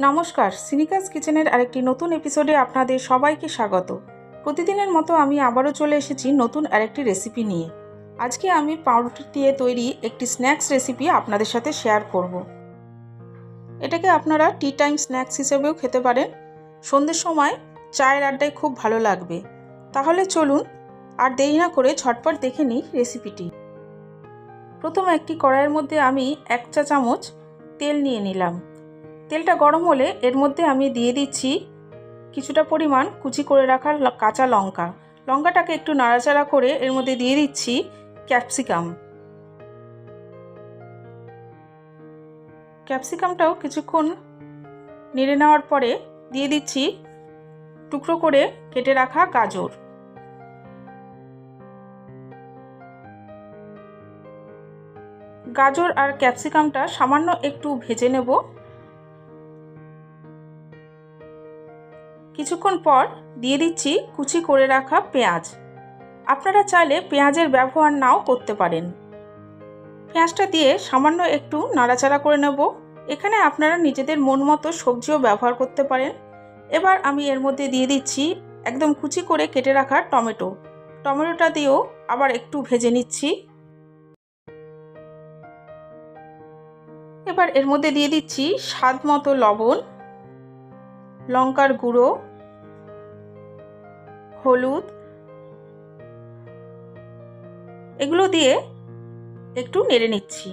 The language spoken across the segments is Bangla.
নমস্কার, সিনিকাস কিচেনের আরেকটি নতুন এপিসোডে আপনাদের সবাইকে স্বাগত। প্রতিদিনের মতো আমি আবারও চলে এসেছি নতুন আরেকটি রেসিপি নিয়ে। আজকে আমি পাউরুটি দিয়ে তৈরি একটি স্ন্যাক্স রেসিপি আপনাদের সাথে শেয়ার করব। এটাকে আপনারা টি টাইম স্ন্যাক্স হিসেবেও খেতে পারেন। সন্ধ্যের সময় চায়ের আড্ডায় খুব ভালো লাগবে। তাহলে চলুন আর দেরি না করে ঝটপট দেখে নিই রেসিপিটি। প্রথম একটি কড়াইয়ের মধ্যে আমি এক চা চামচ তেল নিয়ে নিলাম। তেলটা গরম হলে এর মধ্যে আমি দিয়ে দিচ্ছি কিছুটা পরিমাণ কুচি করে রাখা কাঁচা লঙ্কা। লঙ্কাটাকে একটু নাড়াচাড়া করে এর মধ্যে দিয়ে দিচ্ছি ক্যাপসিকাম। ক্যাপসিকামটাও কিছুক্ষণ নেড়ে নেওয়ার পরে দিয়ে দিচ্ছি টুকরো করে কেটে রাখা গাজর। গাজর আর ক্যাপসিকামটা সামান্য একটু ভেজে নেব। কিছুক্ষণ পর দিয়ে দিচ্ছি কুচি করে রাখা পেঁয়াজ। আপনারা চাইলে পেঁয়াজের ব্যবহার নাও করতে পারেন। পেঁয়াজটা দিয়ে সামান্য একটু নাড়াচাড়া করে নেব। এখানে আপনারা নিজেদের মন মতো সবজিও ব্যবহার করতে পারেন। এবার আমি এর মধ্যে দিয়ে দিচ্ছি একদম কুচি করে কেটে রাখা টমেটো। টমেটোটা দিয়েও আবার একটু ভেজে নিচ্ছি। এবার এর মধ্যে দিয়ে দিচ্ছি স্বাদ মতো লবণ, লঙ্কার গুঁড়ো হলুদ। এগুলো দিয়ে একটু নেড়ে নিচ্ছি।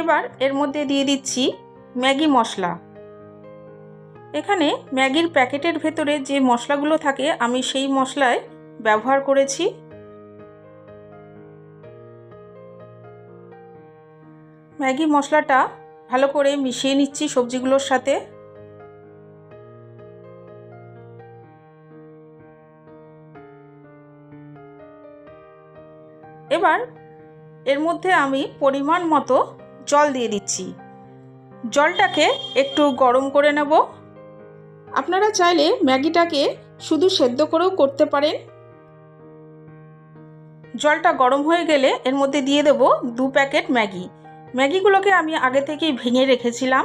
এবার এর মধ্যে দিয়ে দিচ্ছি ম্যাগি মশলা। এখানে ম্যাগির প্যাকেটের ভেতরে যে মশলাগুলো থাকে, আমি সেই মশলায় ব্যবহার করেছি। ম্যাগি মশলাটা ভালো করে মিশিয়ে নিচ্ছি সবজিগুলোর সাথে। এবার এর মধ্যে আমি পরিমাণ মতো জল দিয়ে দিচ্ছি। জলটাকে একটু গরম করে নেব। আপনারা চাইলে ম্যাগিটাকে শুধু সেদ্ধ করেও করতে পারেন। জলটা গরম হয়ে গেলে এর মধ্যে দিয়ে দেব দু প্যাকেট ম্যাগি। ম্যাগিগুলোকে আমি আগে থেকেই ভেঙে রেখেছিলাম।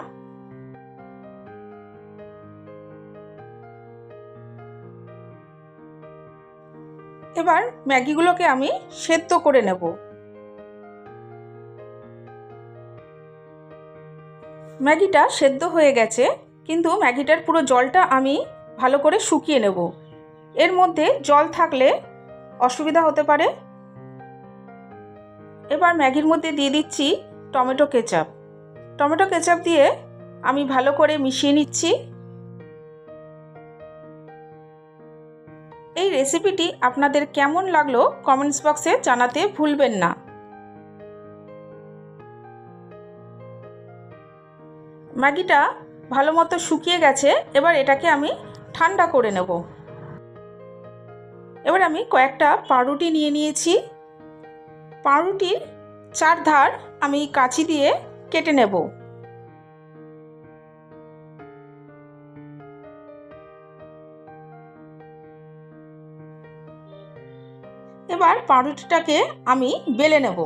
এবার ম্যাগিগুলোকে আমি সেদ্ধ করে নেব। ম্যাগিটা সেদ্ধ হয়ে গেছে, কিন্তু ম্যাগিটার পুরো জলটা আমি ভালো করে শুকিয়ে নেব। এর মধ্যে জল থাকলে অসুবিধা হতে পারে। এবার ম্যাগির মধ্যে দিয়ে দিচ্ছি টমেটো কেচাপ। টমেটো কেচাপ দিয়ে আমি ভালো করে মিশিয়ে নিচ্ছি। এই রেসিপিটি আপনাদের কেমন লাগল কমেন্টস বক্সে জানাতে ভুলবেন না। ম্যাগিটা ভালো মতো শুকিয়ে গেছে, এবার এটাকে আমি ঠান্ডা করে নেব। এবার আমি কয়েকটা পাউরুটি নিয়ে নিয়েছি। পাউরুটির চার ধার আমি কাঁচি দিয়ে কেটে নেব। এবার পাউরুটিটাকে আমি বেলে নেব।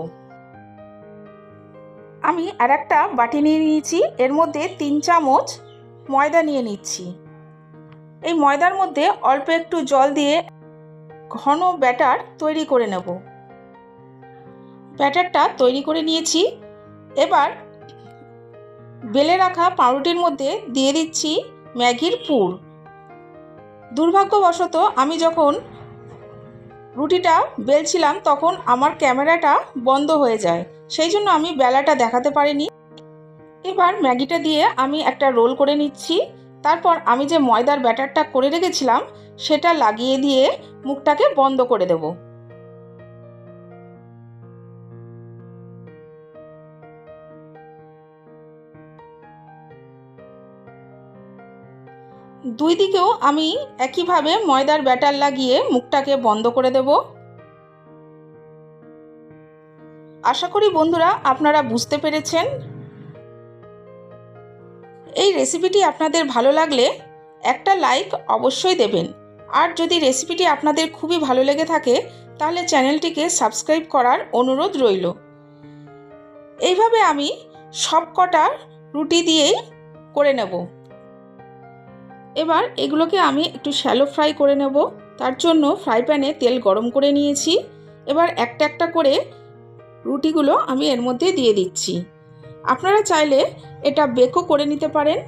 আমি আর একটা বাটি নিয়ে নিয়েছি, এর মধ্যে তিন চামচ ময়দা নিয়ে নিচ্ছি। এই ময়দার মধ্যে অল্প একটু জল দিয়ে ঘন ব্যাটার তৈরি করে নেব। ব্যাটারটা তৈরি করে নিয়েছি। এবার বেলে রাখা পাউরুটির মধ্যে দিয়ে দিচ্ছি ম্যাগির পুর। দুর্ভাগ্যবশত আমি যখন রুটিটা বেলছিলাম তখন আমার ক্যামেরাটা বন্ধ হয়ে যায়। সেই জন্য আমি বেলাটা দেখাতে পারিনি। এবার ম্যাগিটা দিয়ে আমি একটা রোল করে নিচ্ছি। তারপর আমি যে ময়দার ব্যাটারটা করে রেখেছিলাম, সেটা লাগিয়ে দিয়ে মুখটাকে বন্ধ করে দেবো। দুই দিকেও আমি একইভাবে ময়দার ব্যাটার লাগিয়ে মুখটাকে বন্ধ করে দেব। আশা করি বন্ধুরা আপনারা বুঝতে পেরেছেন। এই রেসিপিটি আপনাদের ভালো লাগলে একটা লাইক অবশ্যই দেবেন। আর যদি রেসিপিটি আপনাদের খুবই ভালো লেগে থাকে, তাহলে চ্যানেলটিকে সাবস্ক্রাইব করার অনুরোধ রইল। এইভাবে আমি সব কটা রুটি দিয়েই করে নেব। এবার এগুলোকে আমি একটু শ্যালো ফ্রাই করে নেব। তার জন্য ফ্রাই প্যানে তেল গরম করে নিয়েছি। এবার একটা একটা করে রুটিগুলো আমি এর মধ্যে দিয়ে দিচ্ছি। আপনারা চাইলে এটা বেকও করে নিতে পারেন।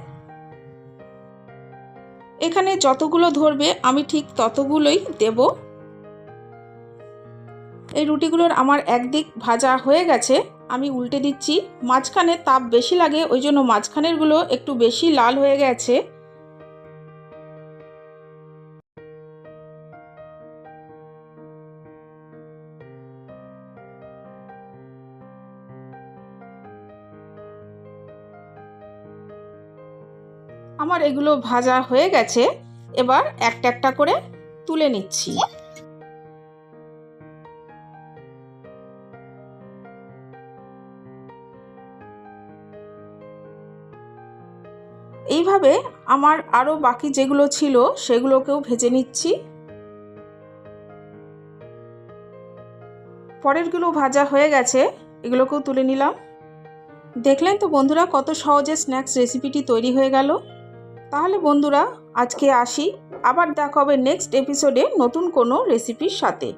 এখানে যতগুলো ধরবে আমি ঠিক ততগুলোই দেব। এই রুটিগুলোর আমার একদিক ভাজা হয়ে গেছে। আমি উল্টে দিচ্ছি। মাঝখানে তাপ বেশি লাগে, ওই জন্য মাঝখানেরগুলো একটু বেশি লাল হয়ে গেছে। আমার এগুলো ভাজা হয়ে গেছে, এবার একটা একটা করে তুলে নিচ্ছি। এইভাবে আমার আরও বাকি যেগুলো ছিল, সেগুলোকেও ভেজে নিচ্ছি। পরেরগুলো ভাজা হয়ে গেছে, এগুলোকেও তুলে নিলাম। দেখলেন তো বন্ধুরা, কত সহজে স্ন্যাক্স রেসিপিটি তৈরি হয়ে গেল। তাহলে বন্ধুরা আজকে আসি। আবার দেখা হবে নেক্সট এপিসোডে নতুন কোনো রেসিপির সাথে।